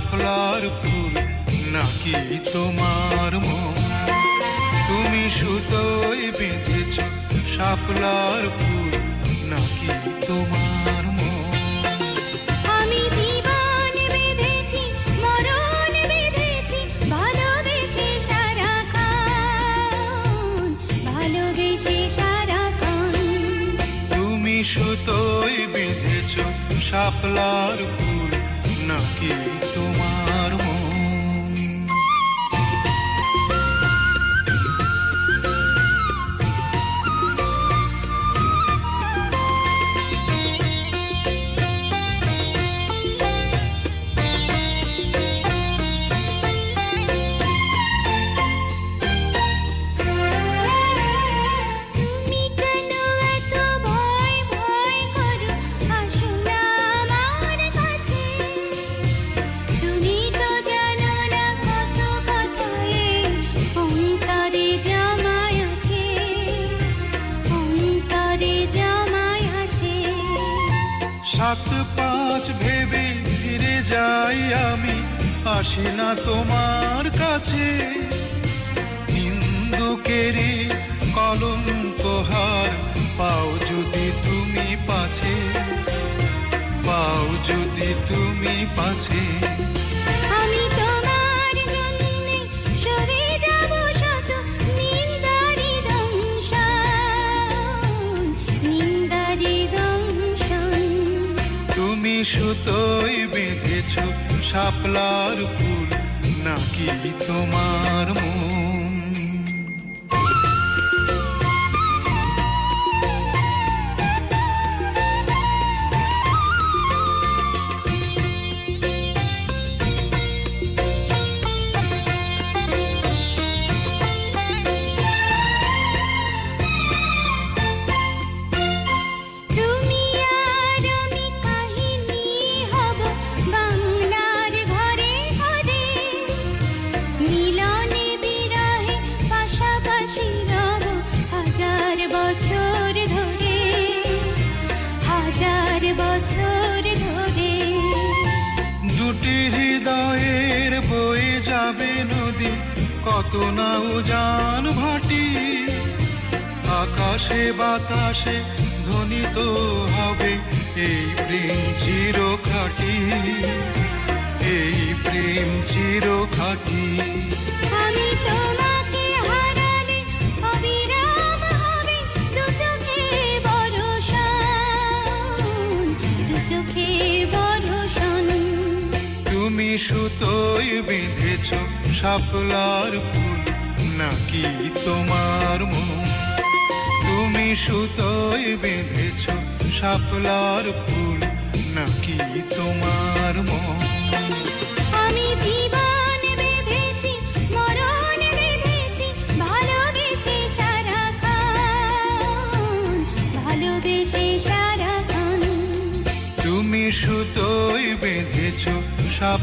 শাপলার ফুল নাকি তোমার মন? তুমি সুতোয় বেঁধেছ শাপলার ফুল নাকি তোমার মন? আমি জীবন বেঁধেছি মরণ বেঁধেছি ভালোবেসে সারাক্ষণ ভালোবেসে সারাক্ষণ তুমি সুতোয় বেঁধেছ শাপলার ফুল নাকি তোমার আসি না তোমার কাছে। হিন্দুকেরে কলঙ্ক হার পাও যদি তুমি পাছে, পাও যদি তুমি পাছে। তুমি বেঁধেছ শাপলার ফুল নাকি তোমার মন? যাবে নদী, কত না উজান ভাটি আকাশে, বাতাসে ধ্বনিত হবে এই প্রেম চির খাটি এই প্রেম চির খাটি আমি সুতোয় বেঁধেছ শাপলার ফুল, নাকি তোমার মন? তুমি সুতোয় বেঁধেছ শাপলার ফুল, নাকি তোমার মন? আমি জীবন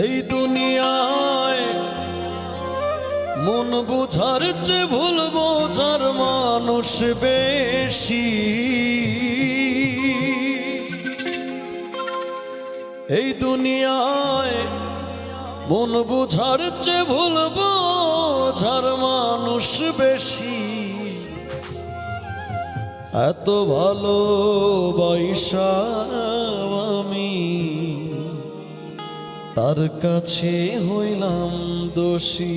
এই দুনিয়ায় মন বোঝার চেয়ে ভুল বোঝার মানুষ বেশি। এই দুনিয়ায় মন বোঝার চেয়ে ভুল বোঝার মানুষ বেশি। এত ভালো বাইসা আমি তার কাছে হইলাম দোষী।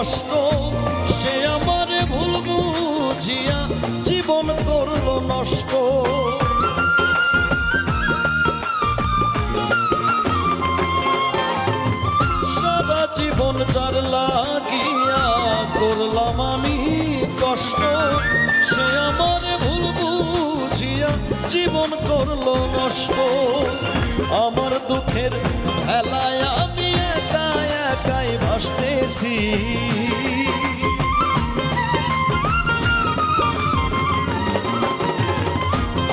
কষ্ট, সে আমারে ভুল বুঝিয়া জীবন করল নষ্ট। সারা জীবন যার লাগিয়া করলাম আমি কষ্ট, সে আমারে ভুল বুঝিয়া জীবন করল নষ্ট। আমার দুঃখের ভেলায় ভাসতেছি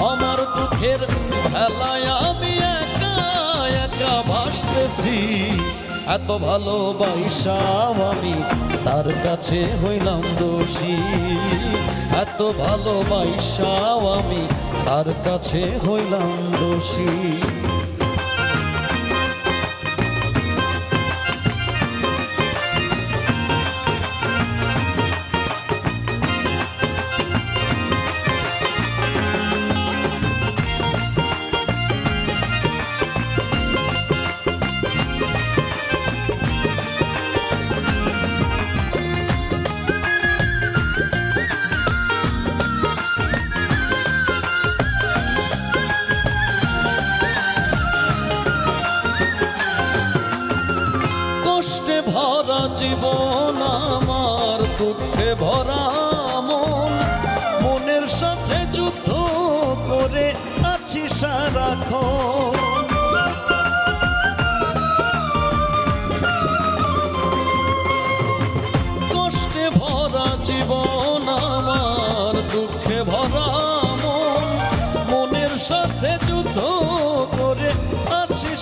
আমার দুঃখের ভেলায় আমি একা একা ভাসতেছি। এত ভালোবাসাও আমি তার কাছে হইলাম দোষী। এত ভালোবাসাও আমি তার কাছে হইলাম দোষী।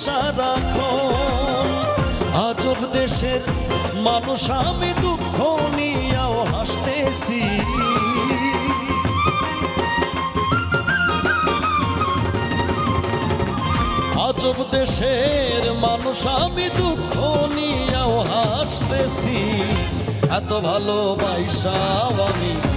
সারাক্ষণ আজব দেশের মানুষ, আমি দুঃখ নিয়েও হাসতেছি। আজব দেশের মানুষ, আমি দুঃখ নিয়েও হাসতেছি। এত ভালোবাসাও আমি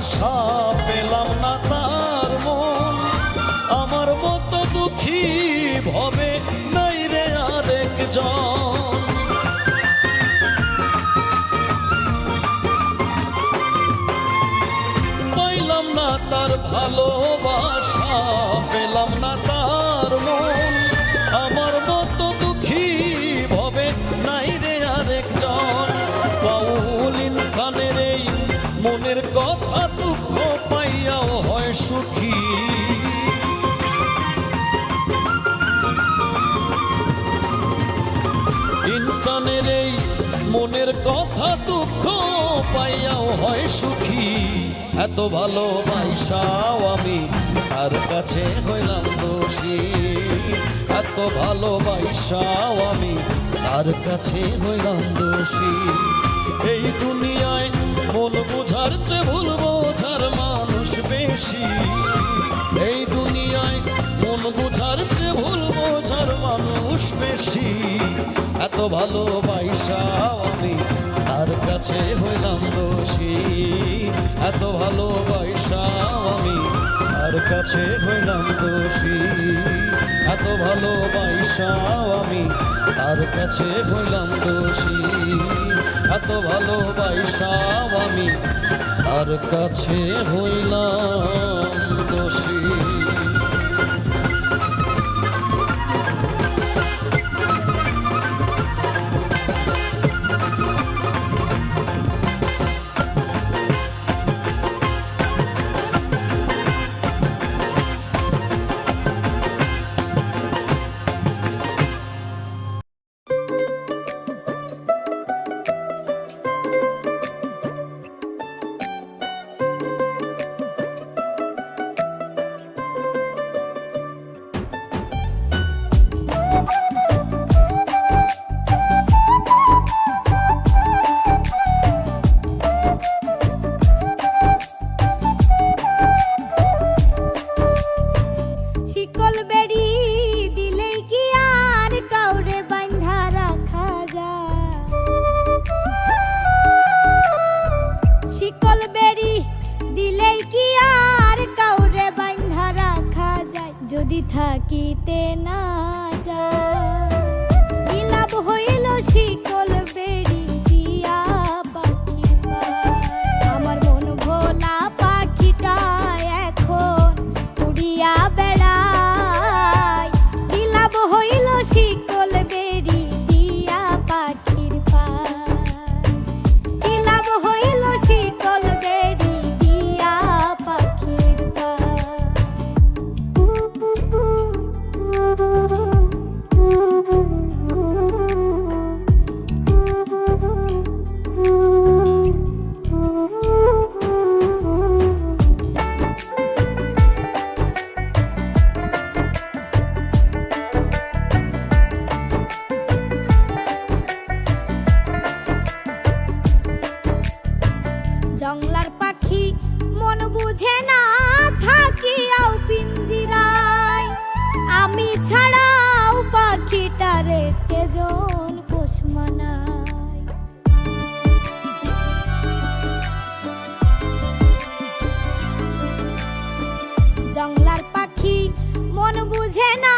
ভালোবাসা পেলাম না তার মন। আমার মতো দুঃখী ভবে নাই রে আরেকজন। পাইয়াও হয় সুখী। এত ভালোবাসাও আমি তার কাছে হইলাম দোষী। এত ভালোবাসাও আমি তার কাছে হইলাম দোষী। এই দুনিয়ায় মন বোঝার চেয়ে ভুল বোঝার মানুষ বেশি। এই দুনিয়ায় মন বুঝার চেয়ে ভুল বোঝার মানুষ বেশি। এত ভালোবাসাও আমি তার কাছে হইলাম দোষী। এত ভালোবাসাও আমি তার কাছে হইলাম দোষী। এত ভালোবাসাও আমি তার কাছে হইলাম দোষী। এত ভালোবাসাও আমি। আর কাছে হইলাম Woo! ছাড়াও পাখিটারে কেজন পোষ মানায়। জংলার পাখি মন বুঝে না,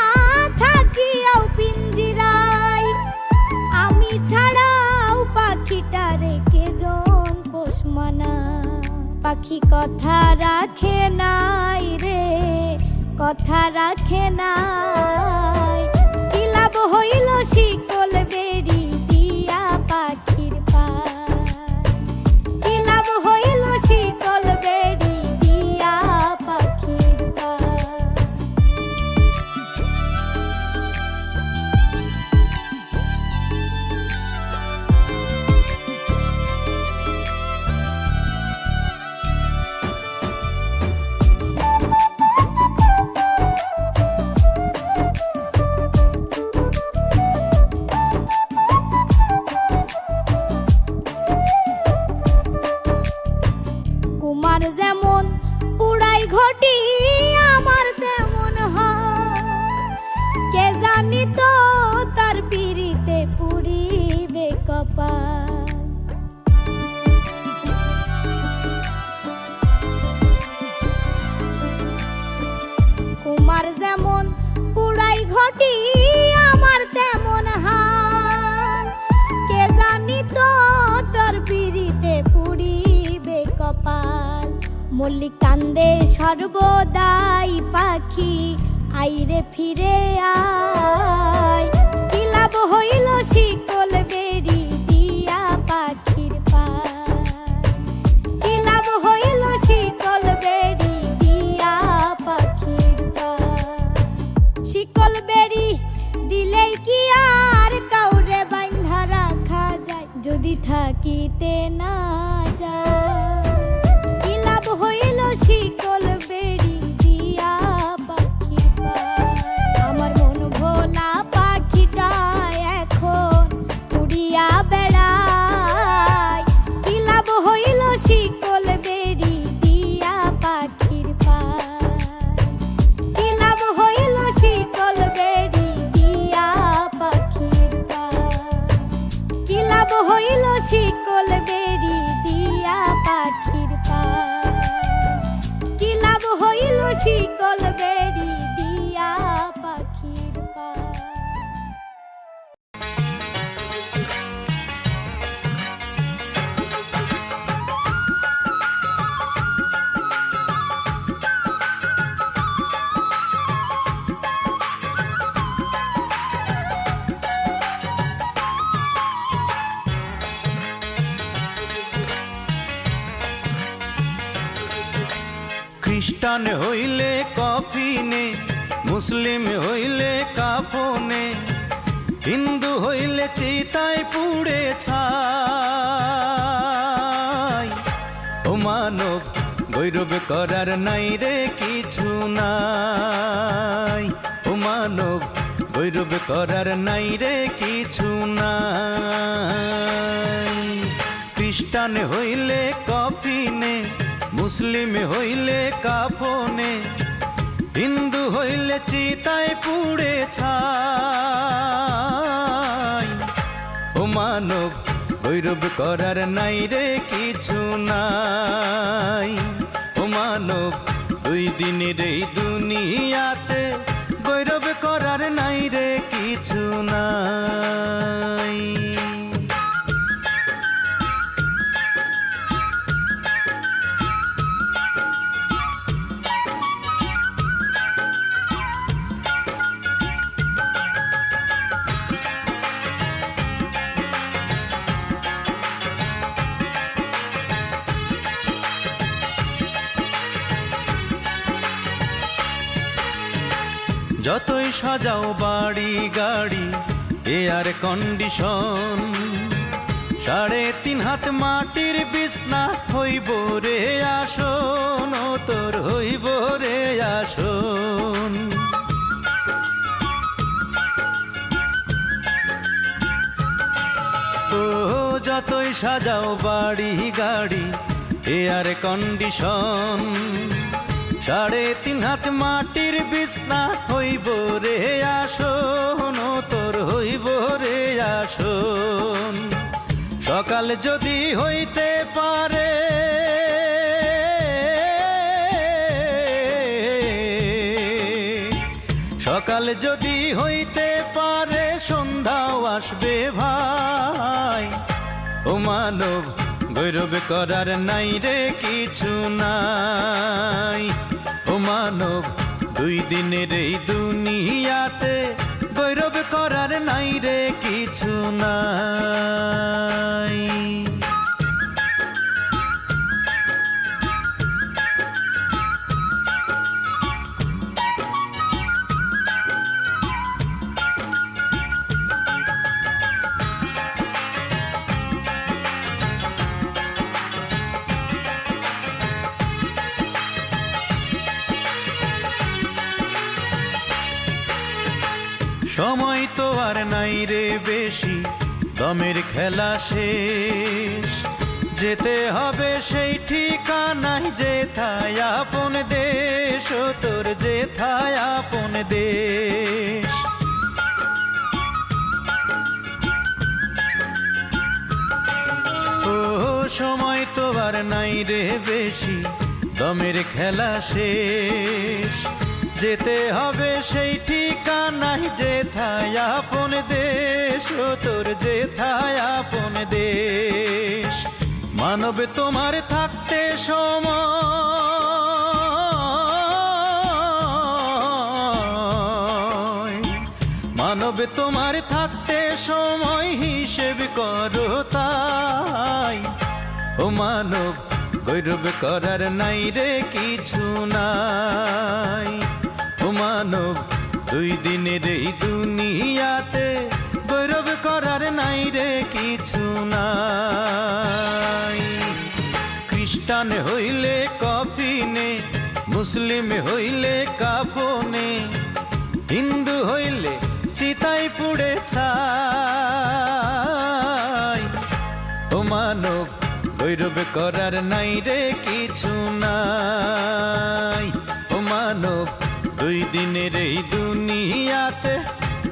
থাকিয়াও পিঞ্জিরায়। আমি ছাড়াও পাখিটা রেখে জন পোষ মানা পাখি কথা রাখে নাই রে কথা রাখে না কি লাভ হইল শিকল বেরি পুড়াই আমার তেমন হাল কে জানি তো তোর পিড়িতে পুড়িবে কপাল। মল্লিক কান্দে সর্বদাই পাখি, আইরে ফিরে আয়। কি হইল শিকল যায় যদি থাকিতে খ্রিস্টান হইলে কফিনে, মুসলিম হইলে কাফনে, হিন্দু হইলে চিতায় পুড়ে ছাই। ও মানব, গৈরব করার নাই রে কিছু নাই। ও মানব, গৈরব করার নাই রে কিছু নাই। খ্রিস্টান হইলে কফিনে মুসলিম হইলে কাফনে, হিন্দু হইলে চিতায় পুড়ে ছাই। ও মানব গৈরব করার নাই রে কিছু নাই। ও মানব, দুই দিনের এই দুনিয়াতে গৈরব করার নাই রে কিছু নাই। যতই সাজাও বাড়ি গাড়ি এয়ার কন্ডিশন সাড়ে তিন হাত মাটির বিছনা হইব রে আসন তোর হইব রে আসন। ও যতই সাজাও বাড়ি গাড়ি এয়ার কন্ডিশন সাড়ে তিন হাত মাটির বিছনা হইব রে আসন তোর হইব রে আসন। সকাল যদি হইতে পারে, সকাল যদি হইতে পারে, সন্ধ্যাও আসবে ভাই। ও মানব, গৈরব করার নাই রে কিছু নাই। মানব দুই দিনের এই দুনিয়াতে গৌরব করার নাই রে কিছু নাই শেষ। যেতে হবে সেই ঠিকানায়, যেথায় আপন দেশ, তোর যেথায় আপন দেশ। ও সময় তো আর নাই রে বেশি, দমের খেলা শেষ। যেতে হবে সেই ঠিকানায় যেথায় আপন দেশ তোর যেথায় আপন দেশ। মানব তোমার থাকতে সময়। মানব তোমার থাকতে সময় হিসেব করো তাই। ও মানব, গৈরব করার নাই রে কিছু নাই। মানব, দুই দিনের এই দুনিয়াতে গৈরব করার নাই রে কিছু নাই। খ্রিস্টান হইলে কফিনে, মুসলিম হইলে কাফনে, হিন্দু হইলে চিতাই পুড়ে ছাই। ও মানব, গৈরব করার নাই রে কিছু নাই। ও মানব দুই দিনের এই দুনিয়াতে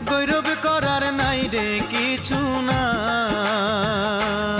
গৈরব করার নাই রে কিছু নাই